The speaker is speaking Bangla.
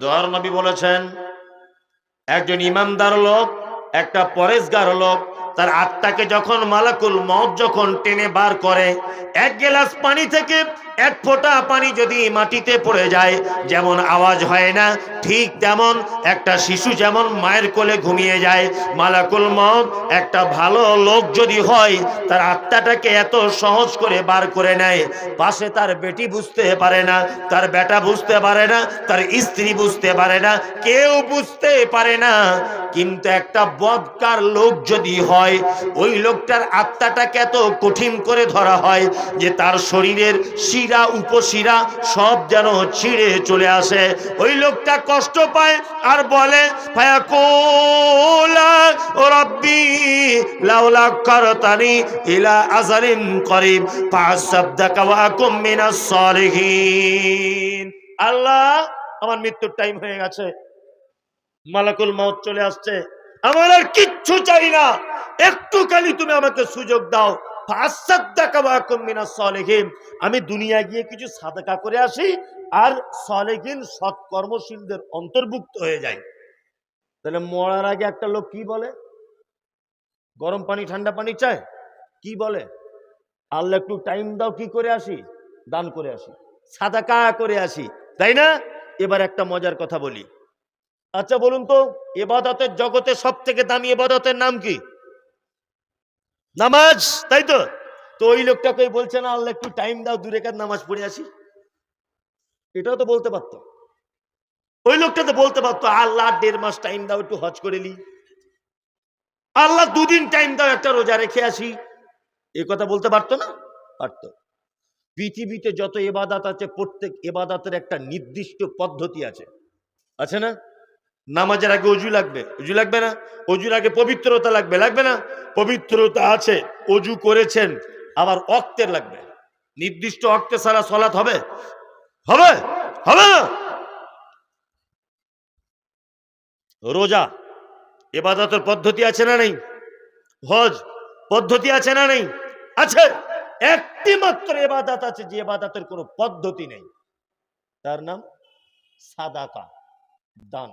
দোয়ার নবী বলেছেন একজন ইমানদার লোক একটা পরেশগার লোক তার আত্মাকে যখন মালাকুল মত যখন টেনে বার করে, এক গ্লাস পানি থেকে এক ফোঁটা পানি যদি মাটিতে পড়ে যায়, যেমন আওয়াজ হয় না, ঠিক তেমন একটা শিশু যেমন মায়ের কোলে ঘুমিয়ে যায়, মালাকুল মত একটা ভালো লোক যদি হয়, তার আত্মাটাকে এত সহজ করে বার করে নেয়, পাশে তার বেটি বুঝতে পারে না, তার বেটা বুঝতে পারে না, তার স্ত্রী বুঝতে পারে না, কেউ বুঝতে পারে না, কিন্তু একটা বদকার লোক যদি হয়, ওই লোকটার আত্মাটাকে এত কঠিন করে ধরা হয় যে তার শরীরের শিরা, উপশিরা সব যেন ছিঁড়ে চলে আসে। ওই লোকটা কষ্ট পায় আর বলে রব্বি লাউলা করতানি ইলা আজারিন করিম পাঁচ ওয়া আকুম আল্লাহ, আমার মৃত্যুর টাইম হয়ে গেছে। মালাকুল মত চলে আসছে। আমার আর কিচ্ছু চাই না। একটুখানি তুমি আমাকে সুযোগ দাও। আমি দুনিয়া গিয়ে কিছু সাদাকা করে আসি আর সলেহীন সৎ কর্মশীলদের অন্তর্ভুক্ত হয়ে যাই। তাহলে মরার আগে একটা লোক কি বলে? গরম পানি, ঠান্ডা পানি চায়? কি বলে? আল্লাহ একটু টাইম দাও, কি করে আসি? দান করে আসি। সাদাকা করে আসি। তাই না? এবার একটা মজার কথা বলি। আচ্ছা বলুন তো, এবাদতের জগতে সব থেকে দামি এবাদতের নাম কি? নামাজ, তাই তো? তো ওই লোকটাকে বলছে, না, আল্লাহ, একটু টাইম দাও দূরে কার নামাজ পড়ে আসি। এটাও তো বলতে পারতো। ওই লোকটা তো বলতে পারতো, আল্লাহ, দেড় মাস টাইম দাও, একটু হজ করে নি। আল্লাহ, দুদিন টাইম দাও, একটা রোজা রেখে আসি। এ কথা বলতে পারতো না? পারতো। পৃথিবীতে যত এবাদাত আছে, প্রত্যেক এবাদাতের একটা নির্দিষ্ট পদ্ধতি আছে। আছে না? নামাজের আগে অজু লাগবে। অজু লাগবে না? অজুর আগে পবিত্রতা লাগবে। লাগবে না? পবিত্রতা আছে। অজু করেছেন, আবার অক্তের লাগবে। নির্দিষ্ট অক্তে সারা সলাৎ হবে? হবে? হবে না? রোজা, এবাদতের পদ্ধতি আছে না নেই? হজ, পদ্ধতি আছে না নেই? আছে। একটি মাত্র এবাদাত আছে, যে এবাদাতের কোনো পদ্ধতি নেই। তার নাম সাদাকা, দান।